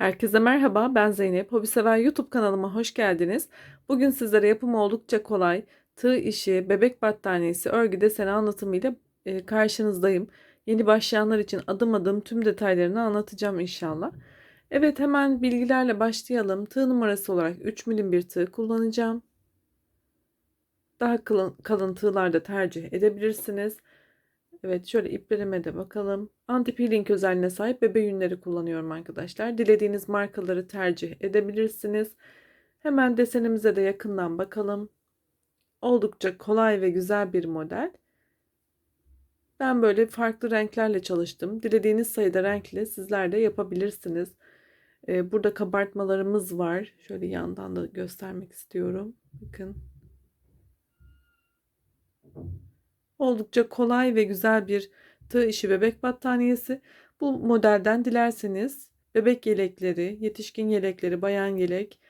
Herkese merhaba, ben Zeynep. Hobisever YouTube kanalıma hoş geldiniz. Bugün sizlere yapımı oldukça kolay, tığ işi, bebek battaniyesi, örgü deseni anlatımıyla e, karşınızdayım. Yeni başlayanlar için adım adım tüm detaylarını anlatacağım inşallah. Evet hemen bilgilerle başlayalım. Tığ numarası olarak 3 milim bir tığ kullanacağım. Daha kalın, kalın tığlar da tercih edebilirsiniz. Evet şöyle iplerime de bakalım. Anti peeling özelliğine sahip bebe yünleri kullanıyorum arkadaşlar. Dilediğiniz markaları tercih edebilirsiniz. Hemen desenimize de yakından bakalım. Oldukça kolay ve güzel bir model. Ben böyle farklı renklerle çalıştım. Dilediğiniz sayıda renkle sizler de yapabilirsiniz. Ee, burada kabartmalarımız var. Şöyle yandan da göstermek istiyorum. Bakın. Oldukça kolay ve güzel bir tığ işi bebek battaniyesi. Bu modelden dilerseniz bebek yelekleri, yetişkin yelekleri, bayan yelek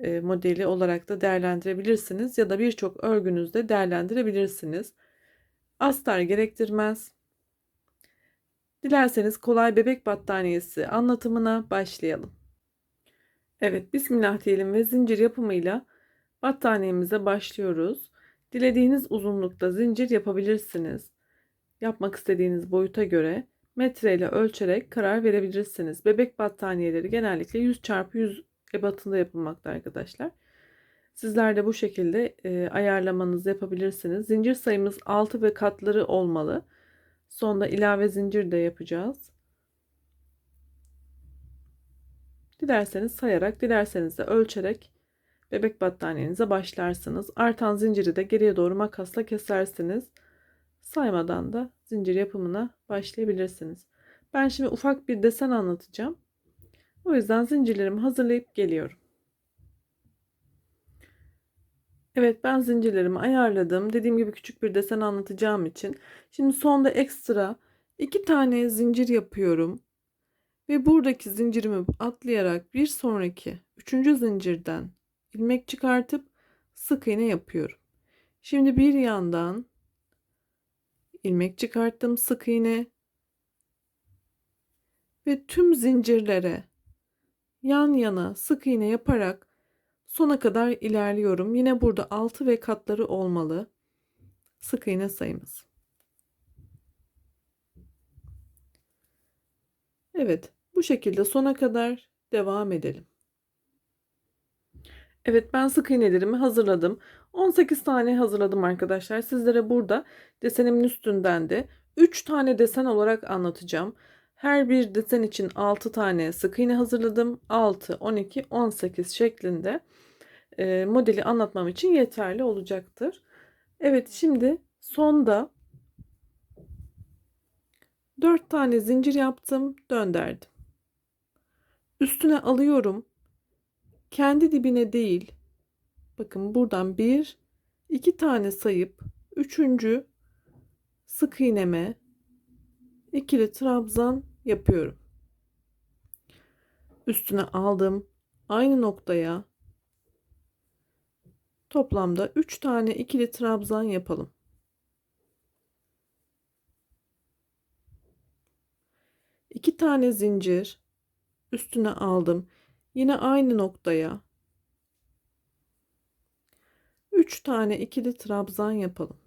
e, modeli olarak da değerlendirebilirsiniz ya da birçok örgünüzde değerlendirebilirsiniz. Astar gerektirmez. Dilerseniz kolay bebek battaniyesi anlatımına başlayalım. Evet, bismillah diyelim ve zincir yapımıyla battaniyemize başlıyoruz. Dilediğiniz uzunlukta zincir yapabilirsiniz. Yapmak istediğiniz boyuta göre metre ile ölçerek karar verebilirsiniz. Bebek battaniyeleri genellikle 100 çarpı 100 ebatında yapılmakta arkadaşlar. Sizler de bu şekilde e, ayarlamanızı yapabilirsiniz. Zincir sayımız 6 ve katları olmalı. Sonda ilave zincir de yapacağız. Dilerseniz sayarak, dilerseniz de ölçerek bebek battaniyenize başlarsınız. Artan zinciri de geriye doğru makasla kesersiniz. Saymadan da zincir yapımına başlayabilirsiniz. Ben şimdi ufak bir desen anlatacağım. O yüzden zincirlerimi hazırlayıp geliyorum. Evet ben zincirlerimi ayarladım. Dediğim gibi küçük bir desen anlatacağım için. Şimdi sonda ekstra iki tane zincir yapıyorum. Ve buradaki zincirimi atlayarak bir sonraki üçüncü zincirden ilmek çıkartıp sık iğne yapıyorum. Şimdi bir yandan ilmek çıkarttım sık iğne ve tüm zincirlere yan yana sık iğne yaparak sona kadar ilerliyorum. Yine burada 6 ve katları olmalı. Sık iğne sayımız. Evet, bu şekilde sona kadar devam edelim. Evet ben sık iğnelerimi hazırladım. 18 tane hazırladım arkadaşlar. Sizlere burada desenimin üstünden de 3 tane desen olarak anlatacağım. Her bir desen için 6 tane sık iğne hazırladım. 6, 12, 18 şeklinde e, modeli anlatmam için yeterli olacaktır. Evet şimdi sonda 4 tane zincir yaptım, dönderdim. Üstüne alıyorum kendi dibine değil bakın buradan bir iki tane sayıp üçüncü sık iğneme ikili trabzan yapıyorum. Üstüne aldım. Aynı noktaya toplamda 3 tane ikili trabzan yapalım. İki tane zincir üstüne aldım. Yine aynı noktaya 3 tane ikili trabzan yapalım.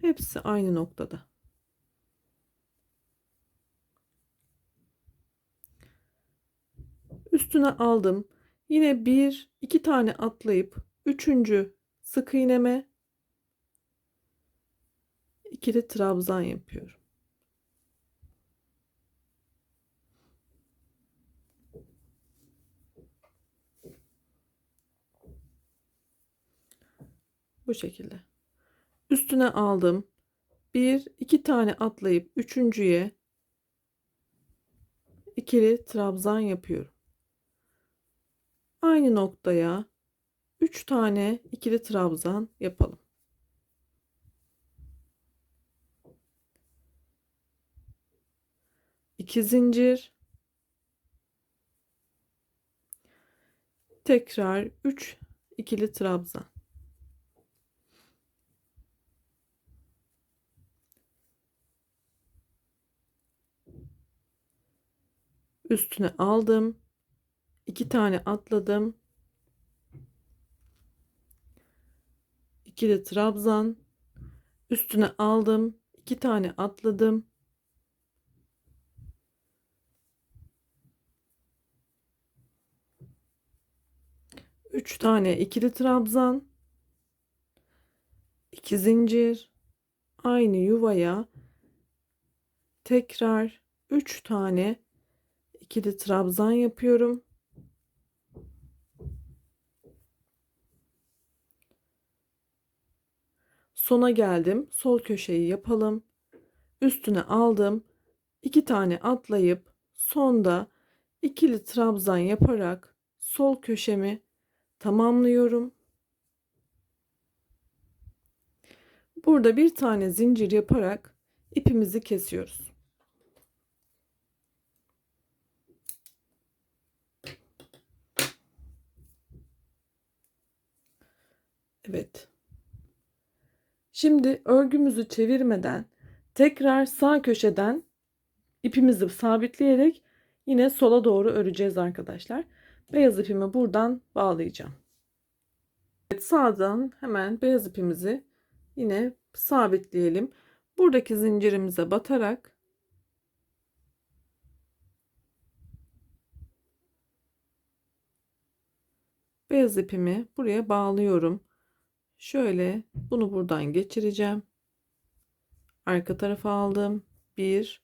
Hepsi aynı noktada. Üstüne aldım. Yine bir iki tane atlayıp üçüncü sık iğneme ikili trabzan yapıyorum. Bu şekilde. Üstüne aldım. Bir, iki tane atlayıp üçüncüye ikili trabzan yapıyorum. Aynı noktaya üç tane ikili trabzan yapalım. İki zincir tekrar 3 ikili trabzan Üstüne aldım. iki tane atladım. İkili trabzan. Üstüne aldım. iki tane atladım. Üç tane ikili trabzan. iki zincir. Aynı yuvaya tekrar 3 tane ikili trabzan yapıyorum. Sona geldim. Sol köşeyi yapalım. Üstüne aldım. 2 tane atlayıp sonda ikili trabzan yaparak sol köşemi tamamlıyorum. Burada bir tane zincir yaparak ipimizi kesiyoruz. Evet. Şimdi örgümüzü çevirmeden tekrar sağ köşeden ipimizi sabitleyerek yine sola doğru öreceğiz arkadaşlar. Beyaz ipimi buradan bağlayacağım. Evet, sağdan hemen beyaz ipimizi yine sabitleyelim. Buradaki zincirimize batarak beyaz ipimi buraya bağlıyorum. Şöyle bunu buradan geçireceğim. Arka tarafa aldım. Bir.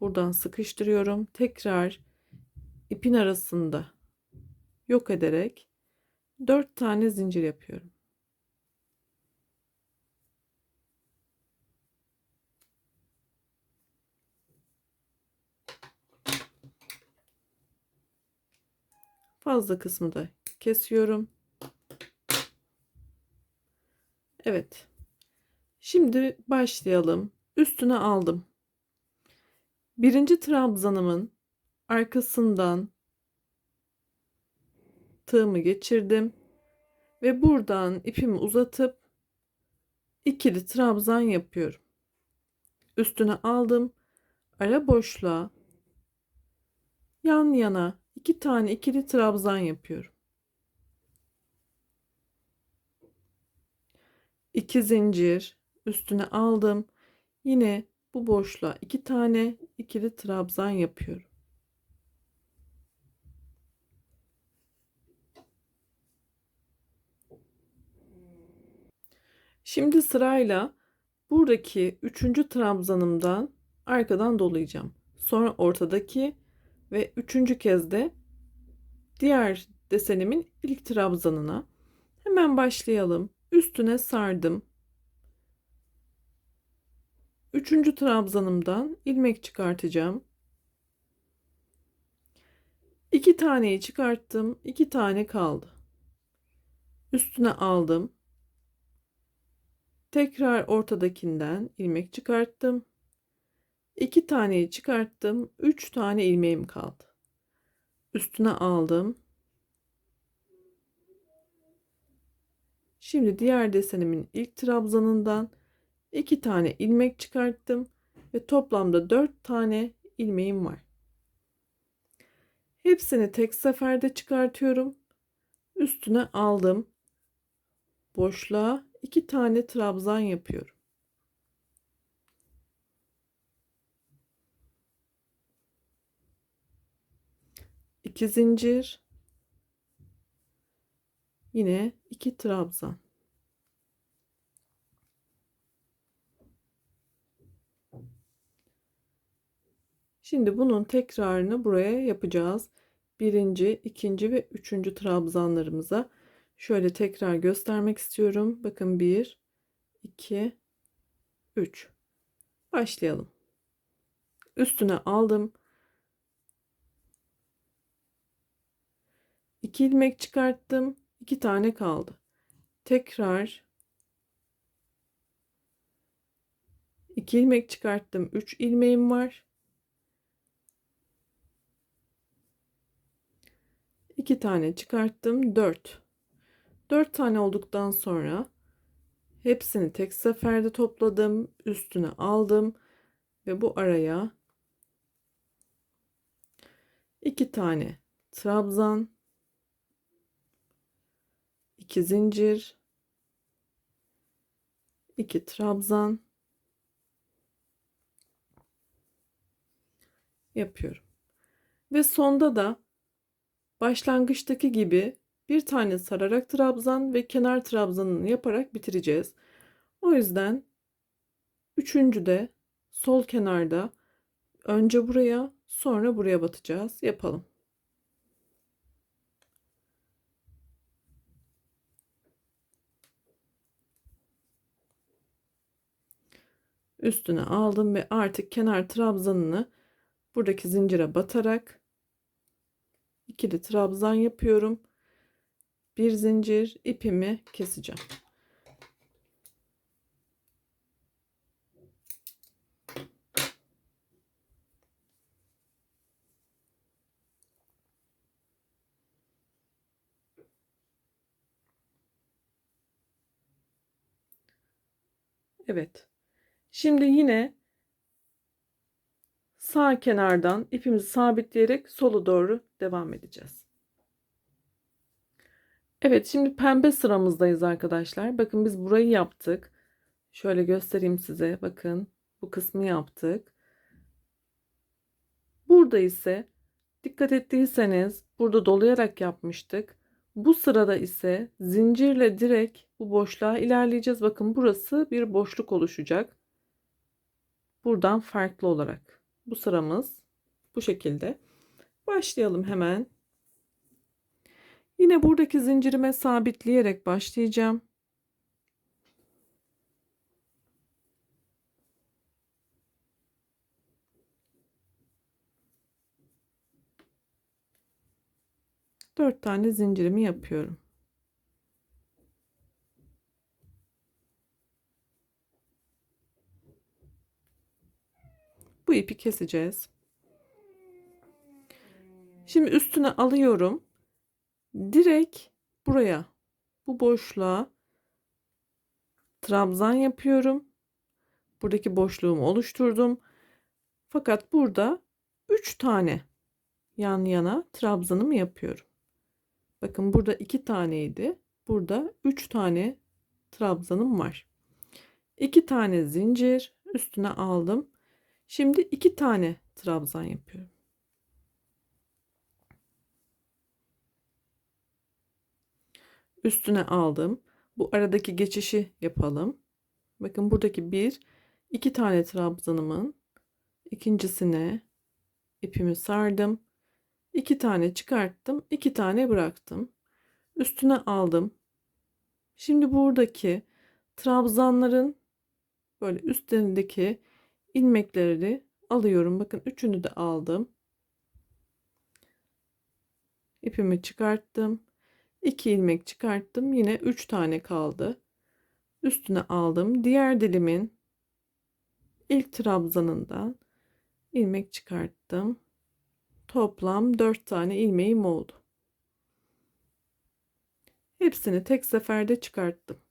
Buradan sıkıştırıyorum. Tekrar ipin arasında yok ederek 4 tane zincir yapıyorum. Fazla kısmı da kesiyorum. Evet. Şimdi başlayalım. Üstüne aldım. Birinci trabzanımın arkasından tığımı geçirdim ve buradan ipimi uzatıp ikili trabzan yapıyorum. Üstüne aldım. Ara boşluğa yan yana iki tane ikili trabzan yapıyorum. 2 zincir üstüne aldım. Yine bu boşluğa iki tane ikili trabzan yapıyorum. Şimdi sırayla buradaki üçüncü trabzanımdan arkadan dolayacağım. Sonra ortadaki ve üçüncü kez de diğer desenimin ilk trabzanına hemen başlayalım üstüne sardım. Üçüncü trabzanımdan ilmek çıkartacağım. İki taneyi çıkarttım. iki tane kaldı. Üstüne aldım. Tekrar ortadakinden ilmek çıkarttım. İki taneyi çıkarttım. Üç tane ilmeğim kaldı. Üstüne aldım. Şimdi diğer desenimin ilk trabzanından iki tane ilmek çıkarttım ve toplamda dört tane ilmeğim var. Hepsini tek seferde çıkartıyorum. Üstüne aldım. Boşluğa iki tane trabzan yapıyorum. İki zincir Yine iki trabzan. Şimdi bunun tekrarını buraya yapacağız. Birinci, ikinci ve üçüncü trabzanlarımıza şöyle tekrar göstermek istiyorum. Bakın bir, iki, üç. Başlayalım. Üstüne aldım. 2 ilmek çıkarttım. 2 tane kaldı. Tekrar 2 ilmek çıkarttım. 3 ilmeğim var. 2 tane çıkarttım. 4. 4 tane olduktan sonra hepsini tek seferde topladım. Üstüne aldım ve bu araya 2 tane trabzan, 2 zincir, 2 trabzan yapıyorum. Ve sonda da başlangıçtaki gibi bir tane sararak trabzan ve kenar trabzanını yaparak bitireceğiz. O yüzden üçüncü de sol kenarda önce buraya sonra buraya batacağız. Yapalım. Üstüne aldım ve artık kenar trabzanını buradaki zincire batarak ikili trabzan yapıyorum. Bir zincir ipimi keseceğim. Evet. Şimdi yine sağ kenardan ipimizi sabitleyerek sola doğru devam edeceğiz. Evet şimdi pembe sıramızdayız arkadaşlar. Bakın biz burayı yaptık. Şöyle göstereyim size. Bakın bu kısmı yaptık. Burada ise dikkat ettiyseniz burada dolayarak yapmıştık. Bu sırada ise zincirle direkt bu boşluğa ilerleyeceğiz. Bakın burası bir boşluk oluşacak. Buradan farklı olarak. Bu sıramız bu şekilde. Başlayalım hemen. Yine buradaki zincirime sabitleyerek başlayacağım. Dört tane zincirimi yapıyorum. Bu ipi keseceğiz. Şimdi üstüne alıyorum. Direkt buraya bu boşluğa trabzan yapıyorum. Buradaki boşluğumu oluşturdum. Fakat burada 3 tane yan yana trabzanımı yapıyorum. Bakın burada 2 taneydi. Burada 3 tane trabzanım var. 2 tane zincir üstüne aldım. Şimdi 2 tane trabzan yapıyorum. Üstüne aldım. Bu aradaki geçişi yapalım. Bakın buradaki bir, iki tane trabzanımın ikincisine ipimi sardım. iki tane çıkarttım, iki tane bıraktım. Üstüne aldım. Şimdi buradaki trabzanların böyle üstlerindeki ilmekleri alıyorum. Bakın üçünü de aldım. İpimi çıkarttım. 2 ilmek çıkarttım. Yine 3 tane kaldı. Üstüne aldım. Diğer dilimin ilk trabzanından ilmek çıkarttım. Toplam 4 tane ilmeğim oldu. Hepsini tek seferde çıkarttım.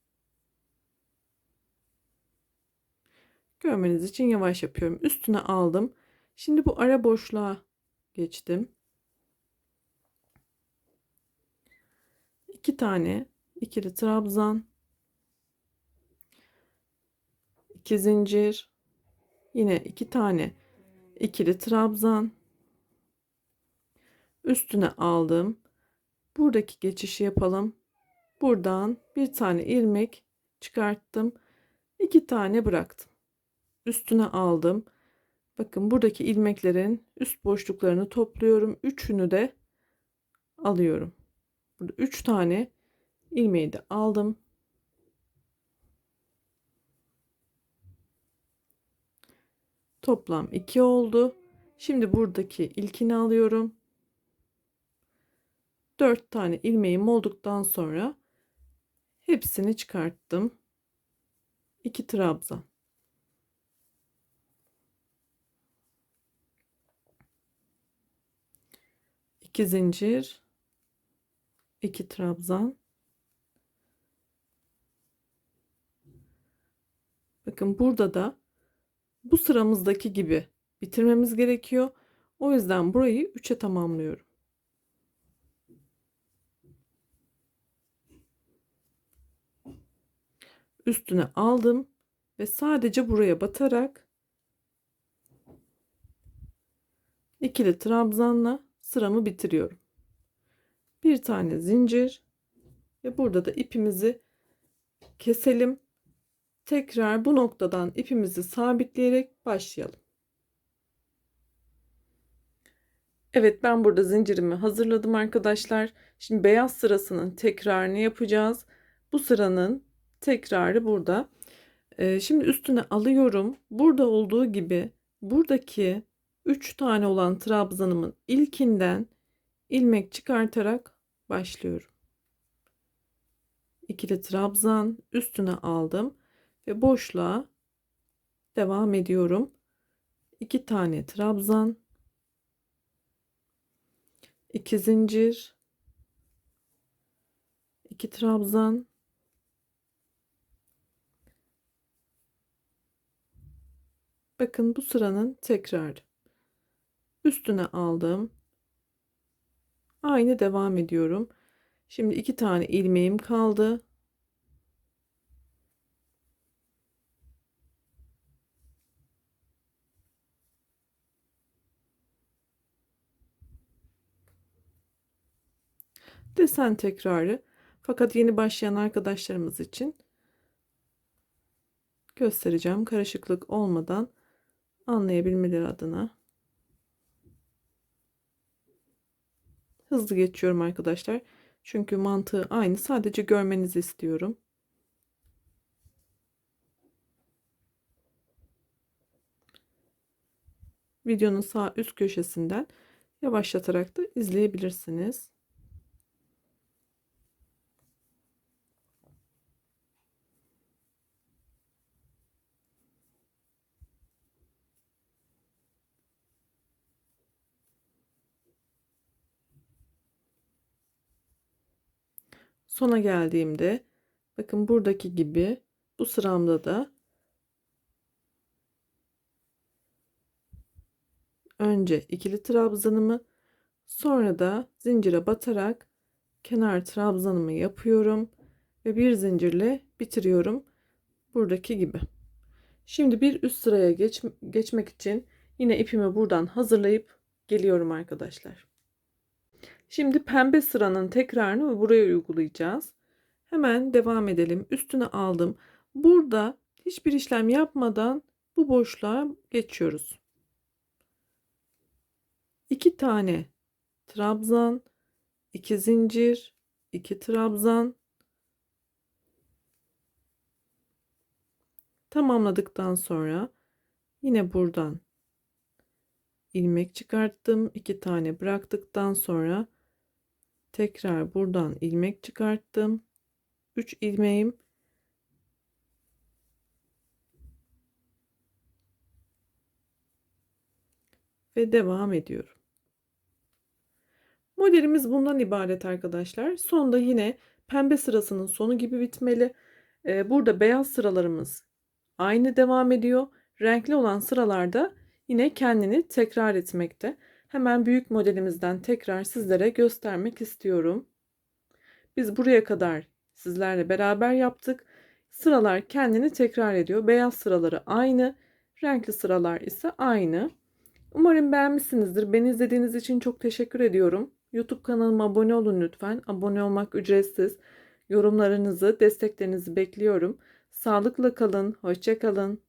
Görmeniz için yavaş yapıyorum. Üstüne aldım. Şimdi bu ara boşluğa geçtim. iki tane ikili trabzan, iki zincir, yine iki tane ikili trabzan, üstüne aldım. Buradaki geçişi yapalım. Buradan bir tane ilmek çıkarttım. iki tane bıraktım. Üstüne aldım. Bakın buradaki ilmeklerin üst boşluklarını topluyorum. Üçünü de alıyorum. Burada 3 tane ilmeği de aldım. Toplam 2 oldu. Şimdi buradaki ilkini alıyorum. 4 tane ilmeğim olduktan sonra hepsini çıkarttım. 2 trabzan. İki zincir 2 trabzan. Bakın burada da bu sıramızdaki gibi bitirmemiz gerekiyor. O yüzden burayı 3'e tamamlıyorum. Üstüne aldım ve sadece buraya batarak ikili trabzanla sıramı bitiriyorum. Bir tane zincir ve burada da ipimizi keselim. Tekrar bu noktadan ipimizi sabitleyerek başlayalım. Evet ben burada zincirimi hazırladım arkadaşlar. Şimdi beyaz sırasının tekrarını yapacağız. Bu sıranın tekrarı burada. Ee, şimdi üstüne alıyorum. Burada olduğu gibi buradaki 3 tane olan trabzanımın ilkinden ilmek çıkartarak başlıyorum. İkili trabzan üstüne aldım ve boşluğa devam ediyorum. 2 tane trabzan 2 zincir 2 trabzan Bakın bu sıranın tekrarı. Üstüne aldım. Aynı devam ediyorum. Şimdi iki tane ilmeğim kaldı. Desen tekrarı. Fakat yeni başlayan arkadaşlarımız için göstereceğim karışıklık olmadan anlayabilmeleri adına. Hızlı geçiyorum arkadaşlar. Çünkü mantığı aynı. Sadece görmenizi istiyorum. Videonun sağ üst köşesinden yavaşlatarak da izleyebilirsiniz. Sona geldiğimde bakın buradaki gibi bu sıramda da önce ikili trabzanımı sonra da zincire batarak kenar trabzanımı yapıyorum ve bir zincirle bitiriyorum buradaki gibi. Şimdi bir üst sıraya geç, geçmek için yine ipimi buradan hazırlayıp geliyorum arkadaşlar. Şimdi pembe sıranın tekrarını buraya uygulayacağız. Hemen devam edelim. Üstüne aldım. Burada hiçbir işlem yapmadan bu boşluğa geçiyoruz. İki tane trabzan, iki zincir, iki trabzan. Tamamladıktan sonra yine buradan ilmek çıkarttım. iki tane bıraktıktan sonra tekrar buradan ilmek çıkarttım. 3 ilmeğim. Ve devam ediyorum. Modelimiz bundan ibaret arkadaşlar. Sonda yine pembe sırasının sonu gibi bitmeli. Ee, burada beyaz sıralarımız aynı devam ediyor. Renkli olan sıralarda yine kendini tekrar etmekte Hemen büyük modelimizden tekrar sizlere göstermek istiyorum. Biz buraya kadar sizlerle beraber yaptık. Sıralar kendini tekrar ediyor. Beyaz sıraları aynı, renkli sıralar ise aynı. Umarım beğenmişsinizdir. Beni izlediğiniz için çok teşekkür ediyorum. YouTube kanalıma abone olun lütfen. Abone olmak ücretsiz. Yorumlarınızı, desteklerinizi bekliyorum. Sağlıkla kalın, hoşça kalın.